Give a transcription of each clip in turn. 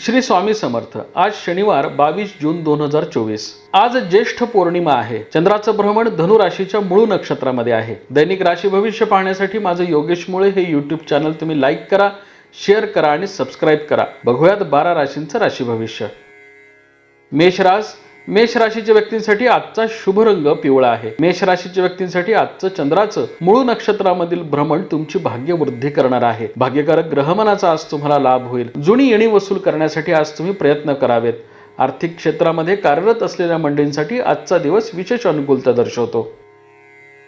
श्री स्वामी समर्थ आज शनिवार बावीस जून दोन हजार चोवीस. आज ज्येष्ठ पौर्णिमा आहे. चंद्राचं भ्रमण धनु राशीच्या मूळ नक्षत्रामध्ये आहे. दैनिक राशी भविष्य पाहण्यासाठी माझं योगेश मुळे हे युट्यूब चॅनल तुम्ही लाईक करा शेअर करा आणि सबस्क्राईब करा. बघूयात बारा राशींचं राशी भविष्य. मेषराज मेष राशीच्या व्यक्तींसाठी आजचा शुभ रंग पिवळा आहे. मेष राशीच्या व्यक्तींसाठी आजचं चंद्राचं मूळ नक्षत्रामधील भ्रमण तुमची भाग्यवृद्धी करणार आहे. भाग्यकारक ग्रहमनाचा आज तुम्हाला लाभ होईल. जुनी येणी वसूल करण्यासाठी आज तुम्ही प्रयत्न करावेत. आर्थिक क्षेत्रामध्ये कार्यरत असलेल्या मंडळींसाठी आजचा दिवस विशेष अनुकूलता दर्शवतो.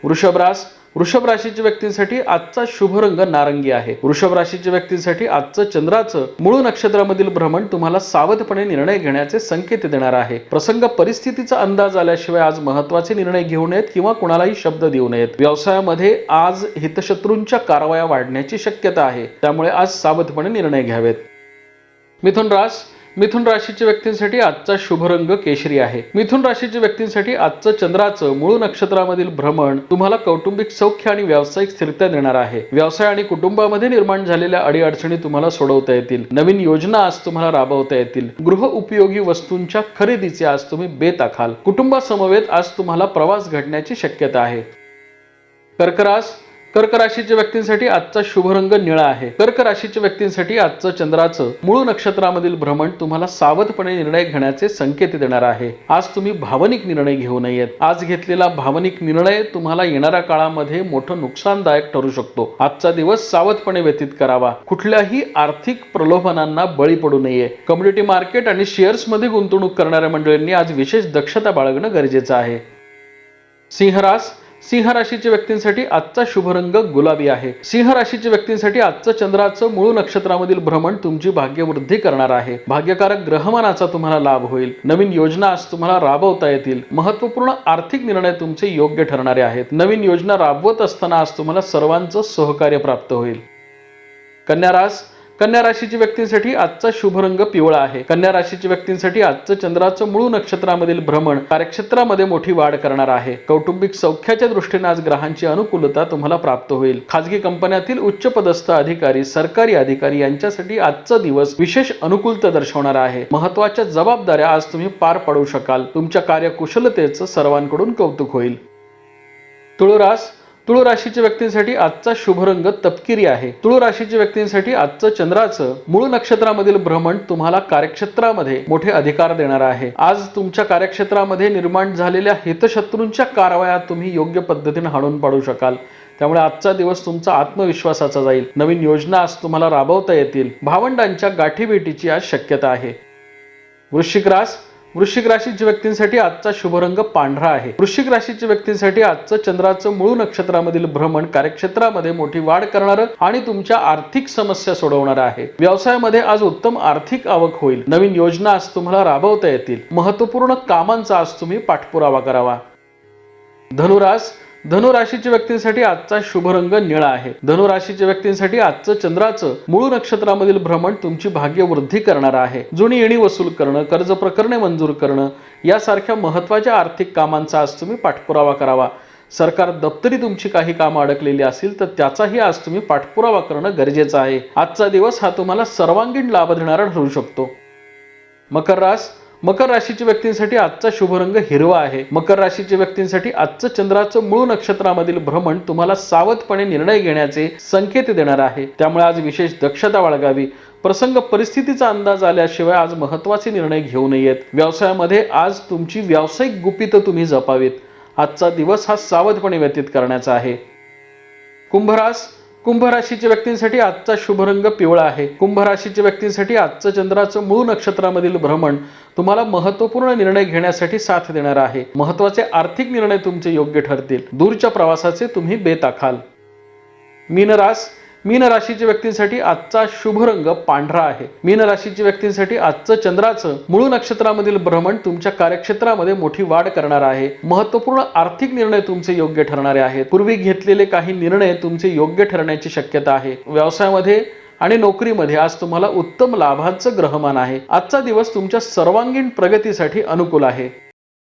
वृषभ रास वृषभ राशीच्या व्यक्तींसाठी आजचा शुभ रंग नारंगी आहे. वृषभ राशीच्या व्यक्तींसाठी आजचं चंद्राचं मूळ नक्षत्रामधील भ्रमण तुम्हाला सावधपणे निर्णय घेण्याचे संकेत देणार आहे. प्रसंग परिस्थितीचा अंदाज आल्याशिवाय आज महत्त्वाचे निर्णय घेऊ नयेत किंवा कुणालाही शब्द देऊ नयेत. व्यवसायामध्ये आज हितशत्रूंच्या कारवाया वाढण्याची शक्यता आहे. त्यामुळे आज सावधपणे निर्णय घ्यावेत. मिथुन रास मिथुन राशीच्या व्यक्तींसाठी आजचा शुभ रंग केशरी आहे. मिथुन राशीच्या व्यक्तींसाठी आजचं चंद्राचं मूळ नक्षत्रामधील भ्रमण तुम्हाला कौटुंबिक सौख्य आणि व्यावसायिक स्थिरता देणार आहे. व्यवसाय आणि कुटुंबामध्ये निर्माण झालेल्या अडीअडचणी तुम्हाला सोडवता येतील. नवीन योजना आज तुम्हाला राबवता येतील. गृह उपयोगी वस्तूंच्या खरेदीचे आज तुम्ही बेत आखाल. कुटुंबासमवेत आज तुम्हाला प्रवास घडण्याची शक्यता आहे. कर्करास कर्क राशीच्या व्यक्तींसाठी आजचा शुभ रंग निळा आहे. कर्क राशीच्या व्यक्तींसाठी आजचं चंद्राचं मूळ नक्षत्रामधील भ्रमण तुम्हाला सावधपणे निर्णय घेण्याचे संकेत देणार आहे. आज तुम्ही भावनिक निर्णय घेऊ नयेत. आज घेतलेला भावनिक निर्णय तुम्हाला येणाऱ्या काळामध्ये मोठं नुकसानदायक ठरू शकतो. आजचा दिवस सावधपणे व्यतीत करावा. कुठल्याही आर्थिक प्रलोभनांना बळी पडू नये. कम्युनिटी मार्केट आणि शेअर्समध्ये गुंतवणूक करणाऱ्या मंडळींनी आज विशेष दक्षता बाळगणं गरजेचं आहे. सिंहरास सिंह राशीच्या व्यक्तींसाठी आजचा शुभ रंग गुलाबी आहे. सिंह राशीच्या व्यक्तींसाठी आजचं चंद्राचं मूळ नक्षत्रामधील भ्रमण तुमची भाग्यवृद्धी करणार आहे. भाग्यकारक ग्रहमानाचा तुम्हाला लाभ होईल. नवीन योजना आज तुम्हाला राबवता येतील. महत्त्वपूर्ण आर्थिक निर्णय तुमचे योग्य ठरणारे आहेत. नवीन योजना राबवत असताना आज तुम्हाला सर्वांचं सहकार्य प्राप्त होईल. कन्या रास कन्या राशीच्या व्यक्तींसाठी आजचा शुभ रंग पिवळा आहे. कन्या राशीच्या व्यक्तींसाठी आजचं चंद्राचं मूळ नक्षत्रामधील भ्रमण कार्यक्षेत्रामध्ये मोठी वाढ करणार आहे. कौटुंबिक सौख्याच्या दृष्टीने आज ग्रहांची अनुकूलता तुम्हाला प्राप्त होईल. खाजगी कंपन्यातील उच्च पदस्थ अधिकारी सरकारी अधिकारी यांच्यासाठी आजचा दिवस विशेष अनुकूलता दर्शवणार आहे. महत्त्वाच्या जबाबदाऱ्या आज तुम्ही पार पाडू शकाल. तुमच्या कार्यकुशलतेचं सर्वांकडून कौतुक होईल. तुळुरास तुळू राशीच्या व्यक्तींसाठी आजचा शुभ रंग तपकिरी आहे. तुळू राशीच्या व्यक्तींसाठी आजचं चंद्राचं मूळ नक्षत्रामधील भ्रमण तुम्हाला कार्यक्षेत्रामध्ये मोठे अधिकार देणार आहे. आज तुमच्या कार्यक्षेत्रामध्ये निर्माण झालेल्या हितशत्रूंच्या कारवाया तुम्ही योग्य पद्धतीने हाणून पाडू शकाल. त्यामुळे आजचा दिवस तुमचा आत्मविश्वासाचा जाईल. नवीन योजना आज तुम्हाला राबवता येतील. भावंडांच्या गाठीभेटीची आज शक्यता आहे. वृश्चिक रास वृश्चिक राशीच्या व्यक्तींसाठी आजचा शुभ रंग पांढरा आहे. वृश्चिक राशीच्या व्यक्तींसाठी आजचं चंद्राचं मूळ नक्षत्रामधील भ्रमण कार्यक्षेत्रामध्ये मोठी वाढ करणारं आणि तुमच्या आर्थिक समस्या सोडवणार आहे. व्यवसायामध्ये आज उत्तम आर्थिक आवक होईल. नवीन योजना आज तुम्हाला राबवता येतील. महत्त्वपूर्ण कामांचा आज तुम्ही पाठपुरावा करावा. धनुरास धनु राशीच्या व्यक्तींसाठी आजचा शुभ रंग निळा आहे. धनु राशीच्या व्यक्तींसाठी आजचं चंद्राचं मूळ नक्षत्रामधील भ्रमण तुमची भाग्यवृद्धी करणार आहे. जुनी येणी वसूल करणं कर्ज प्रकरणे मंजूर करणं यासारख्या महत्त्वाच्या आर्थिक कामांचा आज तुम्ही पाठपुरावा करावा. सरकार दप्तरी तुमची काही कामं अडकलेली असतील तर त्याचाही आज तुम्ही पाठपुरावा करणं गरजेचं आहे. आजचा दिवस हा तुम्हाला सर्वांगीण लाभ देणारा ठरू शकतो. मकर रास मकर राशीच्या व्यक्तींसाठी आजचा शुभ रंग हिरवा आहे. मकर राशीच्या व्यक्तींसाठी आजचं चंद्राचं मूळ नक्षत्रामधील भ्रमण तुम्हाला सावधपणे निर्णय घेण्याचे संकेत देणार आहे. त्यामुळे आज विशेष दक्षता बाळगावी. प्रसंग परिस्थितीचा अंदाज आल्याशिवाय आज महत्त्वाचे निर्णय घेऊ नयेत. व्यवसायामध्ये आज तुमची व्यावसायिक गुपितं तुम्ही जपावीत. आजचा दिवस हा सावधपणे व्यतीत करण्याचा आहे. कुंभरास कुंभ राशीच्या व्यक्तींसाठी आजचा शुभ रंग पिवळा आहे. कुंभ राशीच्या व्यक्तींसाठी आजचं चंद्राचं मूळ नक्षत्रामधील भ्रमण तुम्हाला महत्त्वपूर्ण निर्णय घेण्यासाठी साथ देणार आहे. महत्त्वाचे आर्थिक निर्णय तुमचे योग्य ठरतील. दूरच्या प्रवासाचे तुम्ही बेत आखाल मीनरास मीन राशीच्या व्यक्तींसाठी आजचा शुभ रंग पांढरा आहे. मीन राशीच्या व्यक्तींसाठी आजचं चंद्राचं मूळ नक्षत्रामधील भ्रमण तुमच्या कार्यक्षेत्रामध्ये मोठी वाढ करणार आहे. महत्त्वपूर्ण आर्थिक निर्णय तुमचे योग्य ठरणारे आहेत. पूर्वी घेतलेले काही निर्णय तुमचे योग्य ठरण्याची शक्यता आहे. व्यवसायामध्ये आणि नोकरीमध्ये आज तुम्हाला उत्तम लाभांचं ग्रहमान आहे. आजचा दिवस तुमच्या सर्वांगीण प्रगतीसाठी अनुकूल आहे.